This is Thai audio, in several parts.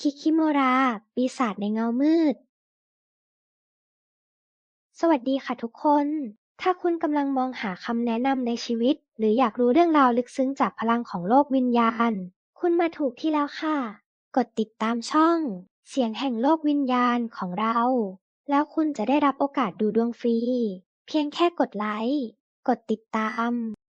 คิคิโมรา ปีศาจในเงามืด สวัสดีค่ะทุกคน ถ้าคุณกำลังมองหาคำแนะนำในชีวิต หรืออยากรู้เรื่องราวลึกซึ้งจากพลังของโลกวิญญาณ คุณมาถูกที่แล้วค่ะ กดติดตามช่อง เสียงแห่งโลกวิญญาณของเรา แล้วคุณจะได้รับโอกาสดูดวงฟรี เพียงแค่กดไลค์ กดติดตาม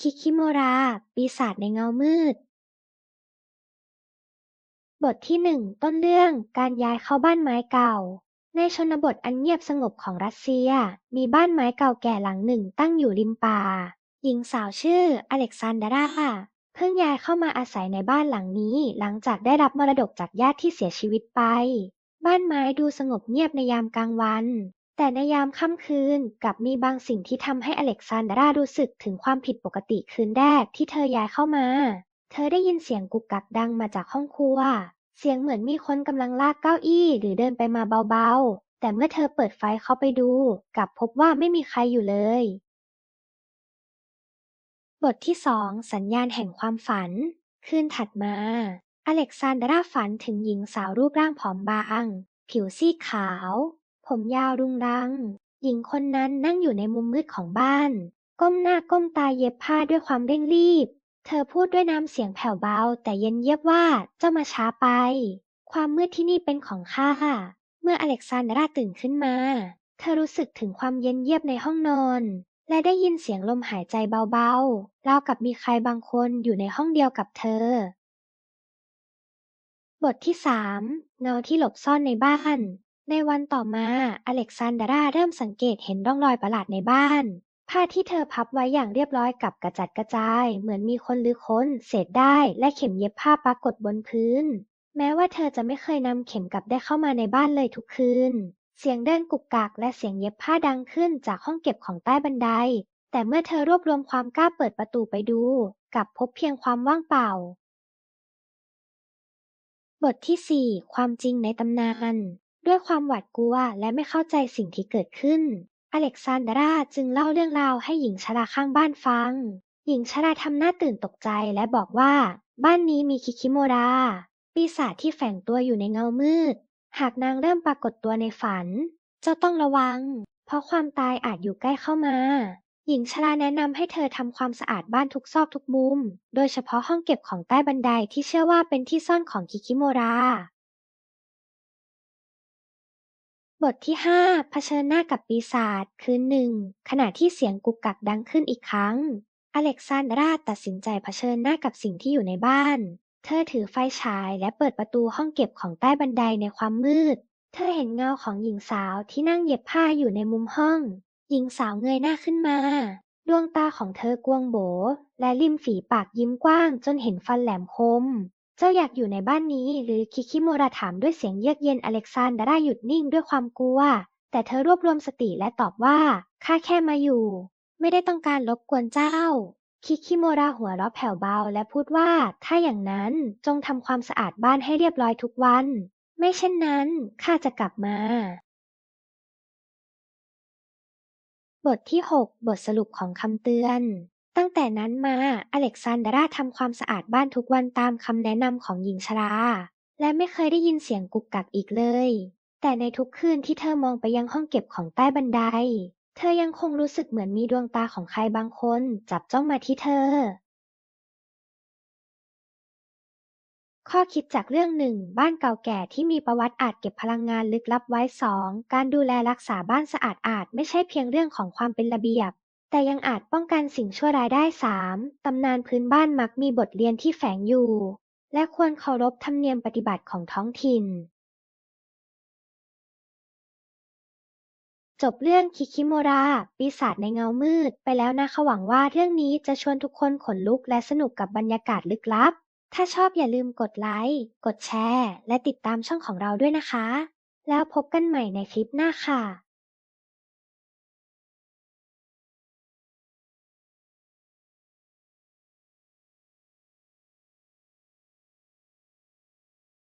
คิคิโมรา ปีศาจในเงามืด บทที่หนึ่งต้นเรื่องการย้ายเข้าบ้านไม้เก่า ในชนบทอันเงียบสงบของรัสเซีย มีบ้านไม้เก่าแก่หลังหนึ่งตั้งอยู่ริมป่า หญิงสาวชื่อ อเล็กซานดราเพิ่งย้ายเข้ามาอาศัยในบ้านหลังนี้ หลังจากได้รับมรดกจากญาติที่เสียชีวิตไป บ้านไม้ดูสงบเงียบในยามกลางวัน แต่ในยามค่ำคืนกลับมีบางสิ่งที่ทำให้อเล็กซานดรารู้สึกถึงความผิดปกติคืนแรกที่เธอย้ายเข้ามา เธอได้ยินเสียงกุกกักดังมาจากห้องครัว เสียงเหมือนมีคนกำลังลากเก้าอี้หรือเดินไปมาเบาๆ แต่เมื่อเธอเปิดไฟเข้าไปดูกลับพบว่าไม่มีใครอยู่เลย บทที่สองสัญญาณแห่งความฝัน คืนถัดมา อเล็กซานดราฝันถึงหญิงสาวรูปร่างผอมบาง ผิวซีดขาว ผมยาวรุงรัง หญิงคนนั้นนั่งอยู่ในมุมมืดของบ้าน ก้มหน้าก้มตาเย็บผ้าด้วยความเร่งรีบ เธอพูดด้วยน้ำเสียงแผ่วเบา แต่เย็นเยียบว่าเจ้ามาช้าไป ความมืดที่นี่เป็นของข้าเมื่ออเล็กซานดราตื่นขึ้นมา เธอรู้สึกถึงความเย็นเยียบในห้องนอน และได้ยินเสียงลมหายใจเบาๆราวกับมีใครบางคนอยู่ในห้องเดียวกับเธอ บทที่สามเงาที่หลบซ่อนในบ้าน ในวันต่อมา อเล็กซานดราเริ่มสังเกตเห็นร่องรอยประหลาดในบ้าน ผ้าที่เธอพับไว้อย่างเรียบร้อยกลับกระจัดกระจาย เหมือนมีคนลือค้น เศษได้และเข็มเย็บผ้าปรากฏบนพื้น แม้ว่าเธอจะไม่เคยนำเข็มกลับได้เข้ามาในบ้านเลยทุกคืน เสียงเดินกุกกักและเสียงเย็บผ้าดังขึ้นจากห้องเก็บของใต้บันได แต่เมื่อเธอรวบรวมความกล้าเปิดประตูไปดู กลับพบเพียงความว่างเปล่า บทที่ 4 ความจริงในตำนาน ด้วยความหวาดกลัวและไม่เข้าใจสิ่งที่เกิดขึ้น อเล็กซานดราจึงเล่าเรื่องราวให้หญิงชราข้างบ้านฟัง หญิงชราทำหน้าตื่นตกใจและบอกว่า บ้านนี้มีคิคิโมรา ปีศาจที่แฝงตัวอยู่ในเงามืด หากนางเริ่มปรากฏตัวในฝัน เจ้าต้องระวัง เพราะความตายอาจอยู่ใกล้เข้ามา หญิงชราแนะนำให้เธอทำความสะอาดบ้านทุกซอกทุกมุม โดยเฉพาะห้องเก็บของใต้บันไดที่เชื่อว่าเป็นที่ซ่อนของคิคิโมรา บทที่ 5 เผชิญหน้ากับปีศาจคืนหนึ่ง ขณะที่เสียงกุกกักดังขึ้นอีกครั้ง อเล็กซานดราตัดสินใจเผชิญหน้ากับสิ่งที่อยู่ในบ้าน เธอถือไฟฉายและเปิดประตูห้องเก็บของใต้บันไดในความมืด เธอเห็นเงาของหญิงสาวที่นั่งเย็บผ้าอยู่ในมุมห้อง หญิงสาวเงยหน้าขึ้นมา ดวงตาของเธอกวางโบ และริมฝีปากยิ้มกว้างจนเห็นฟันแหลมคม เจ้าอยากอยู่ในบ้านนี้หรือ คิคิโมราถามด้วยเสียงเยือกเย็นอเล็กซานดราหยุดนิ่งด้วยความกลัว แต่เธอรวบรวมสติและตอบว่า ข้าแค่มาอยู่ ไม่ได้ต้องการรบกวนเจ้า คิคิโมราหัวเราะแผ่วเบาและพูดว่า ถ้าอย่างนั้นจงทำความสะอาดบ้านให้เรียบร้อยทุกวัน ไม่เช่นนั้นข้าจะกลับมา บทที่ 6 บทสรุปของคำเตือน ตั้งแต่นั้นมาอเล็กซานดราทำความสะอาดบ้านทุกวันตามคำแนะนำของหญิงชรา และไม่เคยได้ยินเสียงกุกกักอีกเลย แต่ในทุกคืนที่เธอมองไปยังห้องเก็บของใต้บันได เธอยังคงรู้สึกเหมือนมีดวงตาของใครบางคน จับจ้องมาที่เธอ ข้อคิดจากเรื่องหนึ่งบ้านเก่าแก่ที่มีประวัติอาจเก็บพลังงานลึกลับไว้สองการดูแลรักษาบ้านสะอาดอาจไม่ใช่เพียงเรื่องของความเป็นระเบียบ แต่ยังอาจป้องกันสิ่งชั่วร้ายได้ สาม ตำนานพื้นบ้านมักมีบทเรียนที่แฝงอยู่ และควรเคารพธรรมเนียมปฏิบัติของท้องถิ่น จบเรื่องคิคิโมรา ปีศาจในเงามืด ไปแล้วนะคะหวังว่าเรื่องนี้จะชวนทุกคนขนลุกและสนุกกับบรรยากาศลึกลับ ถ้าชอบอย่าลืมกดไลค์ กดแชร์ และติดตามช่องของเราด้วยนะคะ แล้วพบกันใหม่ในคลิปหน้าค่ะ